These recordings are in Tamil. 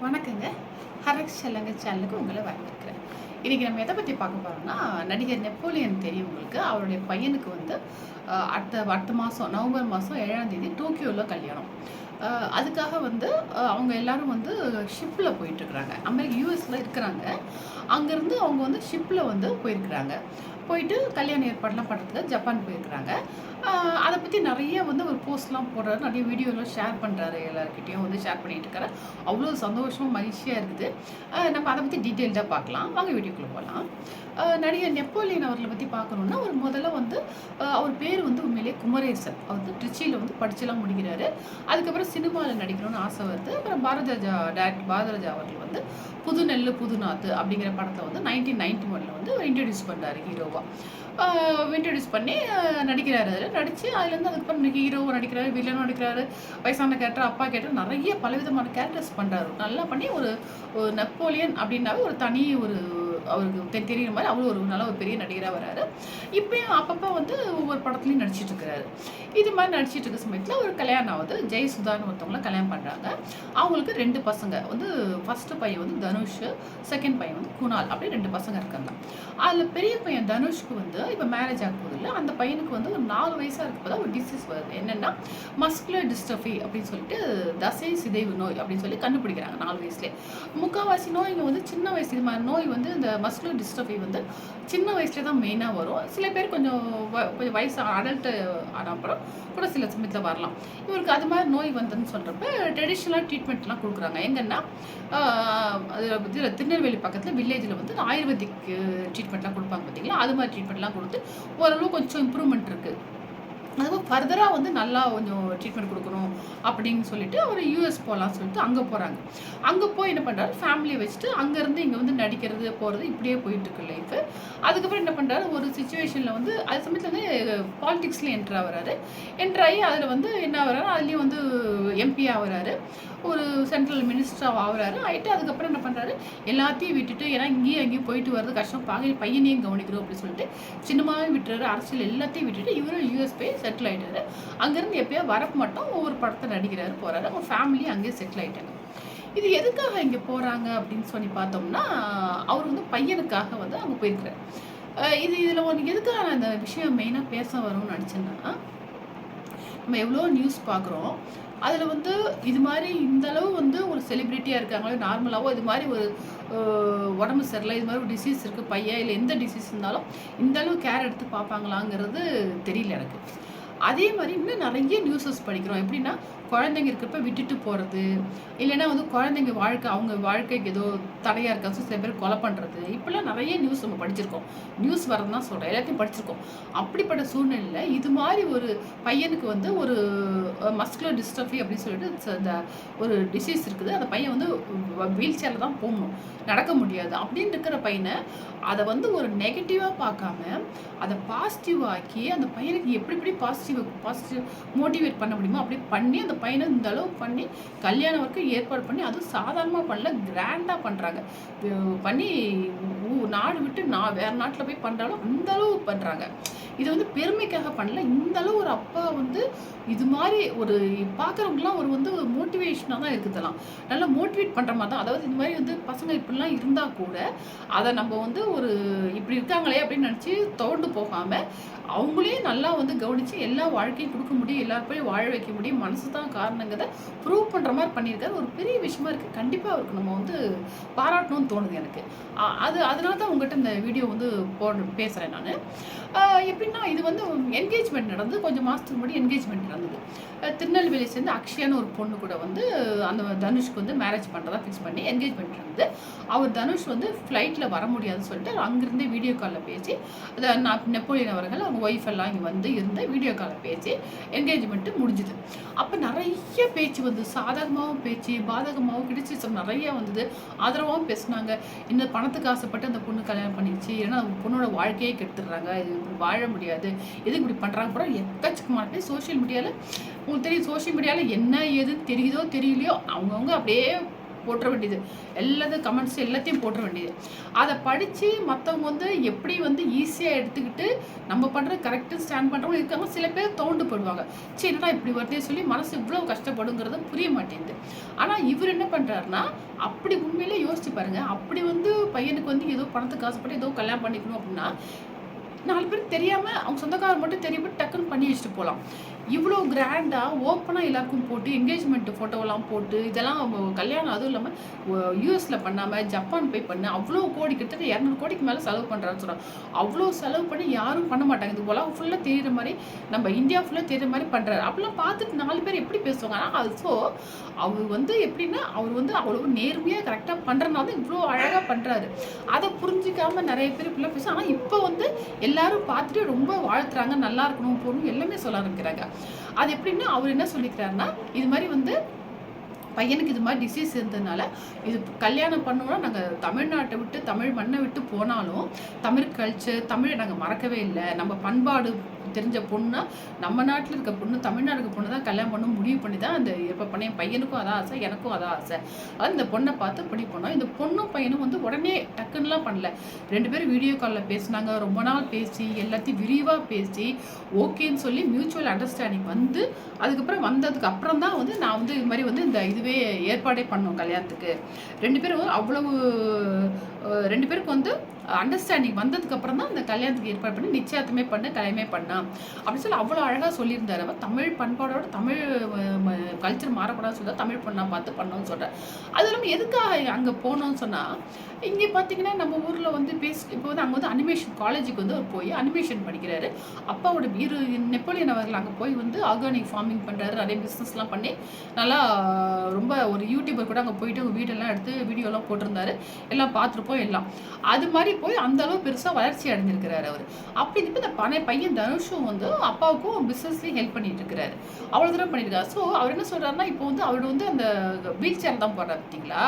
வணக்கங்க. ஹரக்ஸ் செல்லங்க சேனலுக்கு உங்களை வரவேற்கிறேன். இன்றைக்கி நம்ம எதை பற்றி பார்க்க போகிறோம்னா நடிகர் நெப்போலியன் தெரியும் உங்களுக்கு. அவருடைய பையனுக்கு வந்து அடுத்த அடுத்த மாதம் நவம்பர் மாதம் ஏழாம் தேதி டோக்கியோவில் கல்யாணம். அதுக்காக வந்து அவங்க எல்லாரும் வந்து ஷிப்பில் போயிட்டுருக்குறாங்க. அமெரிக்கா யூஎஸில் இருக்கிறாங்க. அங்கேருந்து அவங்க வந்து ஷிப்பில் வந்து போயிருக்கிறாங்க. போயிட்டு கல்யாண ஏற்பாடெலாம் பண்ணுறதுக்கு ஜப்பான் போயிருக்கிறாங்க. அதை பற்றி நிறைய வந்து ஒரு போஸ்ட்லாம் போடுறாரு. நிறைய வீடியோலாம் ஷேர் பண்ணுறாரு எல்லாருக்கிட்டையும் வந்து ஷேர் பண்ணிகிட்டு இருக்காரு அவ்வளோ சந்தோஷமாக மகிழ்ச்சியாக இருக்குது நம்ம அதை பற்றி டீட்டெயில்டாக பார்க்கலாம் வாங்க வீடியோக்குள்ளே போகலாம் நிறைய நடிகர் நெப்போலியன் அவர்களை பற்றி பார்க்கணுன்னா அவர் முதல்ல வந்து அவர் பேர் வந்து உண்மையிலேயே குமரேசன். அவர் வந்து ட்ரிச்சியில் வந்து படிச்செல்லாம் முடிக்கிறாரு. அதுக்கப்புறம் சினிமாவில் நடிக்கணும்னு ஆசை வருது. அப்புறம் பாரதராஜா டேரக்டர் பாரதராஜா அவர்கள் வந்து புது நெல் புது அப்படிங்கிற படத்தை வந்து நைன்டீன் நைன்டி ஒனில் வந்து இன்ட்ரடியூஸ் பண்ணுறாரு ஹீரோவாக இன்ட்ரடியூஸ் பண்ணி நடிக்கிறாரு அதில். நடித்து அதுலேருந்து அதுக்கப்புறம் ஹீரோவும் நடிக்கிறாரு வில்லனும் நடிக்கிறாரு வயசான கேரக்டர் அப்பா கேரக்டர் நிறைய பலவிதமான கேரக்டர்ஸ் பண்ணுறாரு நல்லா பண்ணி ஒரு ஒரு நெப்போலியன் அப்படின்னாவே ஒரு தனி ஒரு அவருக்கு தெரியுற மாதிரி அவ்வளோ ஒரு நல்ல ஒரு பெரிய நடிகராக வராரு. இப்பயும் அப்பப்போ வந்து ஒவ்வொரு படத்துலையும் நடிச்சிட்டு இருக்கிறாரு இது மாதிரி நடிச்சிட்டு இருக்க சமயத்தில் ஒரு கல்யாணம் ஆகுது. ஜெய் சுதான்னு ஒருத்தவங்கள கல்யாணம் பண்ணுறாங்க அவங்களுக்கு ரெண்டு பசங்க. வந்து ஃபஸ்ட்டு பையன் வந்து தனுஷ் செகண்ட் பையன் வந்து குணால் அப்படி ரெண்டு பசங்க இருக்காங்க. அதில் பெரிய பையன் தனுஷ்க்கு வந்து இப்போ மேரேஜ் ஆக போதில்ல அந்த பையனுக்கு வந்து ஒரு நாலு வயசாக இருக்கப்போ ஒரு டிசீஸ் வருது. என்னென்னா மஸ்குலர் டிஸ்டஃபி அப்படின்னு சொல்லிட்டு தசை சிதைவு நோய் அப்படின்னு சொல்லி கண்டுபிடிக்கிறாங்க நாலு வயசுலேயே. முக்கால்வாசி நோய்ங்க வந்து சின்ன வயசு இது மாதிரி நோய் வந்து இந்த மஸ்குலர் டிஸ்டபி வந்து சின்ன வயசுல தான் மெயினாக வரும். சில பேர் கொஞ்சம் வ- கொஞ்சம் வயசு அடல்ட்டு ஆன அப்புறம் கூட சில சமயத்தில் வரலாம். இவருக்கு அது மாதிரி நோய் வந்ததுன்னு சொல்கிறப்ப ட்ரெடிஷ்னலாக ட்ரீட்மெண்ட்லாம் கொடுக்குறாங்க. எங்கன்னா அதில் அது திருநெல்வேலி பக்கத்தில் வில்லேஜில் வந்து ஆயுர்வேதிக் ட்ரீட்மெண்ட்லாம் கொடுப்பாங்க பார்த்தீங்களா அது மாதிரி ட்ரீட்மெண்ட்லாம் கொடுத்து ஓரளவு கொஞ்சம் இம்ப்ரூவ்மெண்ட் இருக்குது அதுவும் ஃபர்தராக வந்து நல்லா கொஞ்சம் ட்ரீட்மெண்ட் கொடுக்கணும் அப்படின்னு சொல்லிட்டு அவர் யூஎஸ் போகலான்னு சொல்லிட்டு அங்கே போகிறாங்க அங்கே போய் என்ன பண்ணுறாரு ஃபேமிலியை வச்சுட்டு அங்கேருந்து இங்கே வந்து நடிக்கிறது போகிறது இப்படியே போயிட்டு இருக்கு லைஃபு அதுக்கப்புறம் என்ன பண்ணுறாரு ஒரு சுச்சுவேஷனில் வந்து அது சமயத்தில் வந்து பாலிடிக்ஸில் என்ட்ரு ஆகிறாரு. என்ட்ரு ஆகி அதில் வந்து என்ன ஆகிறாரு? அதுலேயும் வந்து எம்பி ஆகிறாரு. ஒரு சென்ட்ரல் மினிஸ்டராக ஆகிறாரு. ஆகிட்டு அதுக்கப்புறம் என்ன பண்ணுறாரு எல்லாத்தையும் விட்டுட்டு ஏன்னா இங்கேயும் அங்கேயும் போயிட்டு வர்றது கஷ்டம். பார்க்க பையனையும் கவனிக்கிறோம் அப்படின்னு சொல்லிட்டு சின்னமாகவே விட்டுறாரு. அரசியல் எல்லாத்தையும் விட்டுட்டு இவரும் யூஎஸ் போய் செட்டில் ஆகிட்டாரு அங்கேருந்து எப்பயோ வரப்ப மட்டும் ஒவ்வொரு படத்தை நடிக்கிறாரு போகிறாரு அவங்க ஃபேமிலி அங்கேயே செட்டில் ஆகிட்டாங்க இது எதுக்காக இங்கே போகிறாங்க அப்படின்னு சொல்லி பார்த்தோம்னா அவர் வந்து பையனுக்காக வந்து அங்கே போயிருக்கிறார். இது இதில் ஒன்று எதுக்காக நான் இந்த விஷயம் மெயினாக பேச வரும்னு நினச்சேன்னா நம்ம எவ்வளோ நியூஸ் பார்க்குறோம் அதில் வந்து இது மாதிரி இந்த அளவு வந்து ஒரு செலிப்ரிட்டியாக இருக்காங்களோ நார்மலாகவோ இது மாதிரி ஒரு உடம்பு சரியில்லை இது மாதிரி ஒரு டிசீஸ் இருக்குது பையன் இல்லை எந்த டிசீஸ் இருந்தாலும் இந்த அளவு கேர் எடுத்து பார்ப்பாங்களாங்கிறது தெரியல எனக்கு. அதே மாதிரி இன்னும் நிறைய நியூஸஸ் படிக்கிறோம். எப்படின்னா குழந்தைங்க இருக்கிறப்ப விட்டுட்டு போகிறது இல்லைன்னா வந்து குழந்தைங்க வாழ்க்கை அவங்க வாழ்க்கைக்கு ஏதோ தடையாக இருக்கா சில பேர் கொலை பண்ணுறது இப்படிலாம் நிறைய நியூஸ் நம்ம படிச்சிருக்கோம். நியூஸ் வரது தான் சொல்கிறேன் எல்லாத்தையும் படிச்சிருக்கோம். அப்படிப்பட்ட சூழ்நிலையில் இது மாதிரி ஒரு பையனுக்கு வந்து ஒரு மஸ்குலர் டிஸ்டஃபி அப்படின்னு சொல்லிட்டு அந்த ஒரு டிசீஸ் இருக்குது. அந்த பையன் வந்து வீல் சேரில் தான் போகணும். நடக்க முடியாது. அப்படின்னு இருக்கிற பையனை அதை வந்து ஒரு நெகட்டிவாக பார்க்காம அதை பாசிட்டிவ் ஆக்கி அந்த பையனுக்கு எப்படி எப்படி பாசிட்டிவ் பாசிட்டிவ் மோட்டிவேட் பண்ண முடியுமோ அப்படி பண்ணி அந்த பையனை இந்த அளவு பண்ணி கல்யாணம் வரைக்கும் ஏற்பாடு பண்ணி அதுவும் சாதாரணமாக பண்ணல கிராண்டாக பண்ணுறாங்க பண்ணி நாடு விட்டு நான் வேறு நாட்டில் போய் பண்ணுறாலும் அந்த அளவு பண்ணுறாங்க இது வந்து பெருமைக்காக பண்ணல. இந்த அளவு ஒரு அப்பா வந்து இது மாதிரி ஒரு பார்க்குறவங்கலாம் ஒரு வந்து ஒரு மோட்டிவேஷனாக தான் இருக்குதெல்லாம் நல்லா மோட்டிவேட் பண்ணுற மாதிரி தான். அதாவது இந்த மாதிரி வந்து பசங்க இப்படிலாம் இருந்தால் கூட அதை நம்ம வந்து ஒரு இப்படி இருக்காங்களே அப்படின்னு நினச்சி தோண்டு போகாமல் அவங்களையும் நல்லா வந்து கவனித்து எல்லா வாழ்க்கையும் கொடுக்க முடியும் எல்லாருப்பையும் வாழ வைக்க முடியும். மனசு தான் காரணங்கிறத ப்ரூவ் பண்ணுற மாதிரி பண்ணியிருக்காரு. ஒரு பெரிய விஷயமா இருக்குது கண்டிப்பாக அவருக்கு நம்ம வந்து பாராட்டணும்னு தோணுது எனக்கு. அது அதனால தான் உங்கள்கிட்ட இந்த வீடியோ வந்து போட பேசுகிறேன் நான். எப்படின்னா இது வந்து என்கேஜ்மெண்ட் நடந்து கொஞ்சம் மாதத்துக்கு முன்னாடி என்கேஜ்மெண்ட் நடந்தது. திருநெல்வேலியை சேர்ந்து அக்ஷயான்னு ஒரு பொண்ணு கூட வந்து அந்த தனுஷ்க்கு வந்து மேரேஜ் பண்ணுறதா ஃபிக்ஸ் பண்ணி என்கேஜ்மெண்ட் நடந்தது. அவர் தனுஷ் வந்து ஃப்ளைட்டில் வர முடியாதுன்னு சொல்லிட்டு அங்கேருந்தே வீடியோ காலில் பேசி அதை நான் நெப்போலியன் அவர்கள் அவங்க ஒய்ஃப் எல்லாம் இங்கே வந்து இருந்து வீடியோ காலில் பேசி என்கேஜ்மெண்ட்டு முடிஞ்சுது. அப்போ நிறைய பேச்சு வந்து சாதகமாகவும் பேச்சு பாதகமாகவும் கிரிட்டிசிசம் நிறைய வந்தது. ஆதரவாகவும் பேசுனாங்க. இந்த பணத்துக்கு ஆசைப்பட்டு அந்த பொண்ணு கல்யாணம் பண்ணிடுச்சு ஏன்னா அந்த பொண்ணோட வாழ்க்கையே கெடுத்துடுறாங்க. இது இப்படி வாழ முடியாது. எதுக்கு இப்படி பண்ணுறாங்க கூட எக்கச்சக்கமான பேர் சோஷியல் மீடியாவில் உங்களுக்கு தெரியும் சோஷியல் மீடியாவில் என்ன ஏதுன்னு தெரியுதோ தெரியலையோ அவங்கவுங்க அப்படியே போட்டுற வேண்டியது. எல்லாத்தையும் கமெண்ட்ஸ் எல்லாத்தையும் போட்டுற வேண்டியது. அதை படித்து மற்றவங்க வந்து எப்படி வந்து ஈஸியாக எடுத்துக்கிட்டு நம்ம பண்ணுற கரெக்டாக ஸ்டாண்ட் பண்ணுறவங்க இருக்காங்க. சில பேர் தோண்டு போடுவாங்க சரி என்னடா இப்படி வருதே சொல்லி மனசு இவ்வளோ கஷ்டப்படுங்கிறது புரிய மாட்டேங்குது. ஆனால் இவர் என்ன பண்ணுறாருன்னா அப்படி உண்மையிலே யோசிச்சு பாருங்கள் அப்படி வந்து பையனுக்கு வந்து ஏதோ பணத்துக்கு ஆசைப்பட்டு ஏதோ கல்யாணம் பண்ணிக்கணும் அப்படின்னா நாலு பேர் தெரியாமல் அவங்க சொந்தக்காரர் மட்டும் தெரியாமல் டக்குன்னு பண்ணி வச்சுட்டு போகலாம். இவ்வளோ கிராண்டாக ஓப்பனாக எல்லாருக்கும் போட்டு என்கேஜ்மெண்ட் ஃபோட்டோலாம் போட்டு இதெல்லாம் அவங்க கல்யாணம் அதுவும் இல்லாமல் யூஎஸில் பண்ணாமல் ஜப்பான் போய் பண்ண அவ்வளோ கோடி கிட்டத்தட்ட இரநூறு கோடிக்கு மேலே செலவு பண்ணுறான்னு சொல்கிறாங்க அவ்வளோ செலவு பண்ணி யாரும் பண்ண மாட்டாங்க. இது உலகம் ஃபுல்லாக தெரிகிற மாதிரி நம்ம இந்தியா ஃபுல்லாக தெரிகிற மாதிரி பண்ணுறாரு அப்படிலாம் பார்த்துட்டு நாலு பேர் எப்படி பேசுவாங்க? ஆனால் அது ஸோ அவர் வந்து எப்படின்னா அவர் வந்து அவ்வளோ நேர்மையாக கரெக்டாக பண்ணுறனால தான் இவ்வளோ அழகாக பண்ணுறாரு அதை புரிஞ்சிக்காமல் நிறைய பேர் இப்படிலாம் பேசுவாங்க. ஆனால் இப்போ வந்து எல்லாரும் பார்த்துட்டு ரொம்ப வாழ்த்துறாங்க. நல்லா இருக்கணும் போகணும் எல்லாமே சொல்ல ஆரம்பிக்கிறாங்க. அது எப்படின்னா அவர் என்ன சொல்லிக்கிறாருன்னா இது மாதிரி வந்து பையனுக்கு இது மாதிரி டிசீஸ் இருந்ததுனால இது கல்யாணம் பண்ணோம்னா நாங்கள் தமிழ்நாட்டை விட்டு தமிழ் மண்ணை விட்டு போனாலும் தமிழ் கல்ச்சர் தமிழை நாங்கள் மறக்கவே இல்லை. நம்ம பண்பாடு தெரிஞ்ச பொண்ணா நம்ம நாட்டில் இருக்க பொண்ணு தமிழ்நாடுக்கு பொண்ணு தான் கல்யாணம் பண்ண முடிவு பண்ணி தான் அந்த இப்போ பண்ண என் பையனுக்கும் அதான் ஆசை எனக்கும் அதான் ஆசை. அது இந்த பொண்ணை பார்த்து படி பண்ணோம் இந்த பொண்ணும் பையனும் வந்து உடனே டக்குன்னுலாம் பண்ணல. ரெண்டு பேரும் வீடியோ காலில் பேசினாங்க. ரொம்ப நாள் பேசி எல்லாத்தையும் விரிவாக பேசி ஓகேன்னு சொல்லி மியூச்சுவல் அண்டர்ஸ்டாண்டிங் வந்து அதுக்கப்புறம் வந்ததுக்கு அப்புறம் தான் வந்து நான் வந்து இது மாதிரி வந்து இந்த இதுவே ஏற்பாடே பண்ணோம் கல்யாணத்துக்கு. ரெண்டு பேரும் அவ்வளவு ரெண்டு பேருக்கு வந்து அண்டர்ஸ்டாண்டிங் வந்ததுக்கு அப்புறம் தான் இந்த கல்யாணத்துக்கு ஏற்பாடு பண்ணி நிச்சயத்துமே பண்ண கல்யாணமே பண்ணான் அப்படின்னு சொல்லி அவ்வளோ அழகாக சொல்லியிருந்தாரு. அவர் தமிழ் பண்பாடோட தமிழ் கல்ச்சர் மாறக்கூடாதுன்னு சொல்லி தமிழ் பண்ணா பார்த்து பண்ணோம்னு சொல்கிறேன் அது இல்லாமல் எதுக்காக அங்கே போனோம்னு சொன்னால் இங்கே பார்த்தீங்கன்னா நம்ம ஊரில் வந்து பேசி இப்போ வந்து அங்கே வந்து அனிமேஷன் காலேஜுக்கு வந்து அவர் போய் அனிமேஷன் படிக்கிறாரு. அப்பாவோட இரு நெப்போலியன் அவர்கள் அங்கே போய் வந்து ஆர்கானிக் ஃபார்மிங் பண்ணுறாரு நிறைய பிஸ்னஸ்லாம் பண்ணி நல்லா ரொம்ப ஒரு யூடியூபர் கூட அங்கே போயிட்டு அவங்க வீடெல்லாம் எடுத்து வீடியோலாம் போட்டிருந்தாரு. எல்லாம் பார்த்துருப்போம் எல்லாம். அது மாதிரி போய் அந்த அளவு பெருசாக வளர்ச்சி அடைஞ்சிருக்கிறாரு அவர். அப்படி இருக்க இந்த பனை பையன் தனுஷ் மனுஷும் வந்து அப்பாவுக்கும் பிஸ்னஸ்லேயும் ஹெல்ப் பண்ணிட்டு இருக்கிறாரு அவ்வளோ தூரம் பண்ணியிருக்காரு ஸோ அவர் என்ன சொல்கிறாருன்னா இப்போ வந்து அவர் வந்து அந்த வீல் சேர் தான் போடுறாரு பார்த்தீங்களா?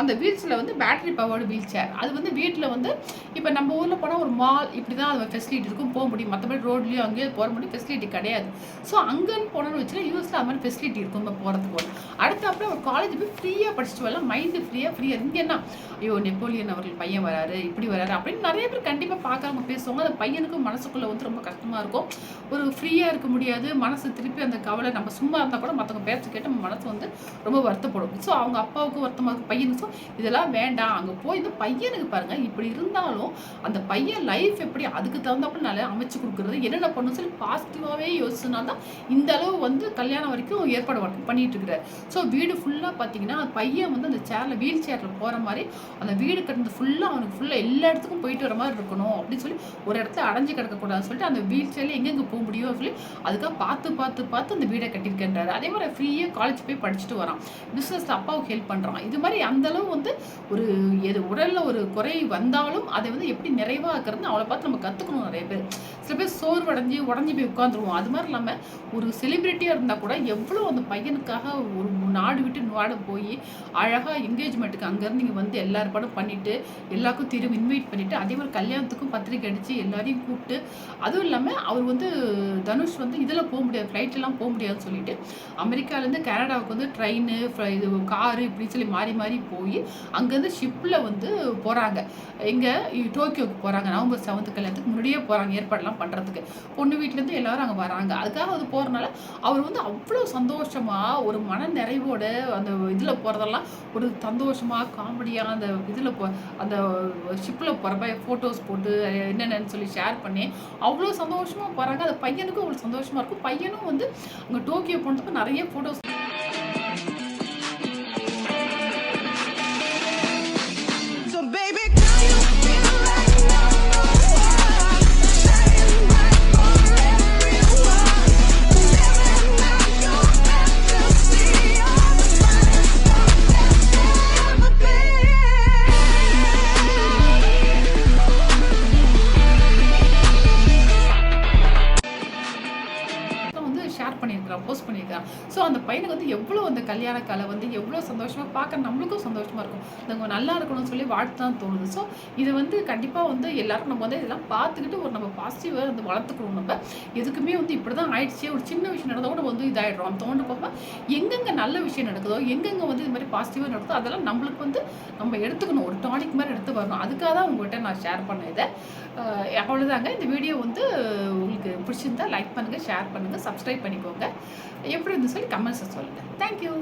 அந்த வீல்ஸில் வந்து பேட்டரி பவர்டு வீல் சேர் அது வந்து வீட்டில் வந்து இப்போ நம்ம ஊரில் போனால் ஒரு மால் இப்படி தான் அது ஃபெசிலிட்டி இருக்கும் போக முடியும். மற்றபடி ரோட்லேயும் அங்கேயோ போக முடியும் ஃபெசிலிட்டி கிடையாது. ஸோ அங்கேன்னு போனோம்னு வச்சுன்னா யூஎஸில் அது மாதிரி ஃபெசிலிட்டி இருக்கும் நம்ம போகிறதுக்கு போகணும் அடுத்த அப்புறம் ஒரு காலேஜ் போய் ஃப்ரீயாக படிச்சுட்டு வரலாம். மைண்டு ஃப்ரீயாக ஃப்ரீயாக இங்கே என்ன? ஐயோ நெப்போலியன் அவர்கள் பையன் வராரு இப்படி வராரு அப்படின்னு நிறைய பேர் கண்டிப்பாக பார்க்குறவங்க பேசுவாங்க. அந்த பையனுக்கும் மனசுக்குள்ளே வந்து ரொம்ப கஷ்டமாக இருக்கும். ஒரு ஃப்ரீயாக இருக்க முடியாது. மனசு திருப்பி அந்த கவலை நம்ம சும்மா இருந்தால் கூட மற்றவங்க பேச்சு கேட்டு நம்ம மனசு வந்து ரொம்ப வருத்தப்படும். ஸோ அவங்க அப்பாவுக்கும் வருத்தமாக இருக்கும் பையனுக்கு. ஸோ இதெல்லாம் வேண்டாம். அங்கே போய் இந்த பையனுக்கு பாருங்கள் இப்படி இருந்தாலும் அந்த பையன் லைஃப் எப்படி அதுக்கு தகுந்தாப்புல நல்லா அமைச்சு கொடுக்குறது என்னென்ன பண்ணணும் சொல்லி பாசிட்டிவாகவே யோசிச்சுனா தான் இந்த அளவு வந்து கல்யாணம் வரைக்கும் ஏற்பாடு பண்ணிட்டு இருக்கிறார். ஸோ வீடு ஃபுல்லாக பார்த்தீங்கன்னா பையன் வந்து அந்த சேரில் வீல் சேரில் போகிற மாதிரி அந்த வீடு கட்டினது ஃபுல்லாக அவனுக்கு ஃபுல்லாக எல்லா இடத்துக்கும் போயிட்டு வர மாதிரி இருக்கணும் அப்படின்னு சொல்லி ஒரு இடத்துல அடைஞ்சு கிடக்கக்கூடாதுன்னு சொல்லிட்டு அந்த வீல் சேர்ல எங்கெங்கே போக முடியும் சொல்லி அதுக்காக பார்த்து பார்த்து பார்த்து அந்த வீடை கட்டியிருக்கின்றாரு. அதே மாதிரி ஃப்ரீயாக காலேஜ் போய் படிச்சுட்டு வரான். பிஸ்னஸில் அப்பாவுக்கு ஹெல்ப் பண்ணுறான் இது மாதிரி அந்த அளவு வந்து ஒரு எது உடலில் ஒரு குறை வந்தாலும் அதை வந்து எப்படி நிறைவாக்குறது அவளை பார்த்து நம்ம கற்றுக்கணும் நிறைய பேர். சில பேர் சோர்வடைஞ்சு உடஞ்சி போய் உட்காந்துருவோம் அது மாதிரி இல்லாமல் ஒரு செலிப்ரிட்டியாக இருந்தால் கூட எவ்வளோ அந்த பையனுக்காக ஒரு நாடு விட்டு நாடு போய் அழகாக என்கேஜ்மெண்ட்டுக்கு அங்கேருந்து இங்கே வந்து எல்லார் பண்ணிவிட்டு எல்லாருக்கும் திரும்ப இன்வைட் பண்ணிவிட்டு அதே மாதிரி கல்யாணத்துக்கும் பத்திரிக்கை அடித்து எல்லாரையும் கூப்பிட்டு அதுவும் இல்லாமல் அவர் வந்து தனுஷ் வந்து இதில் போக முடியாது ஃப்ளைட்லாம் போக முடியாதுன்னு சொல்லிட்டு அமெரிக்காலேருந்து கனடாவுக்கு வந்து ட்ரெயின் இது காரு இப்படி சொல்லி மாறி மாறி போய் அங்கேருந்து ஷிப்பில் வந்து போகிறாங்க இங்கே டோக்கியோக்கு போகிறாங்க நவம்பர் செவன்த்து கல்யாணத்துக்கு முன்னாடியே போகிறாங்க ஏற்பாடெல்லாம் பண்ணுறதுக்கு பொண்ணு வீட்டிலேருந்து எல்லாரும் அங்கே வராங்க. அதுக்காக அது போகிறனால அவர் வந்து அவ்வளோ சந்தோஷமாக ஒரு மன நிறைவோட அந்த இதில் போகிறதெல்லாம் ஒரு சந்தோஷமாக காமெடியாக அந்த இதில் போ அந்த ஷிப்பில் போகிறப்ப ஃபோட்டோஸ் போட்டு என்னென்னு சொல்லி ஷேர் பண்ணி அவ்வளோ சந்தோஷமாக போகிறாங்க அது பையனுக்கும் அவ்வளோ சந்தோஷமாக இருக்கும். பையனும் வந்து அங்கே டோக்கியோ போனதுக்கு நிறைய ஃபோட்டோஸ் ப்ரப்போஸ் பண்ணியிருக்கான் போஸ்ட் ஸோ அந்த பையனுக்கு வந்து எவ்வளோ அந்த கல்யாண கலை வந்து எவ்வளோ சந்தோஷமாக பார்க்க நம்மளுக்கும் சந்தோஷமாக இருக்கும். இவங்க நல்லா இருக்கணும்னு சொல்லி வாழ்த்து தான் தோணுது. ஸோ இது வந்து கண்டிப்பாக வந்து எல்லாரும் நம்ம வந்து இதெல்லாம் பார்த்துக்கிட்டு ஒரு நம்ம பாசிட்டிவாக வந்து வளர்த்துக்கணும் நம்ம. எதுக்குமே வந்து இப்படி தான் ஆயிடுச்சு. ஒரு சின்ன விஷயம் நடந்தால் கூட வந்து இதாகிடுறோம் தோண்டு போகாமல் எங்கெங்கே நல்ல விஷயம் நடக்குதோ எங்கெங்கே வந்து இது மாதிரி பாசிட்டிவாக நடக்குதோ அதெல்லாம் நம்மளுக்கு வந்து நம்ம எடுத்துக்கணும். ஒரு டானிக் மாதிரி எடுத்து வரணும். அதுக்காக தான் உங்கள்கிட்ட நான் ஷேர் பண்ணேன் இதை. அவ்வளோதாங்க இந்த வீடியோ வந்து உங்களுக்கு பிடிச்சிருந்தா லைக் பண்ணுங்கள் ஷேர் பண்ணுங்கள் சப்ஸ்கிரைப் பண்ணிக்கோங்க. எப்படி இருந்து சொல்லி கமெண்ட்ஸை சொல்லுங்கள் தேங்க்யூ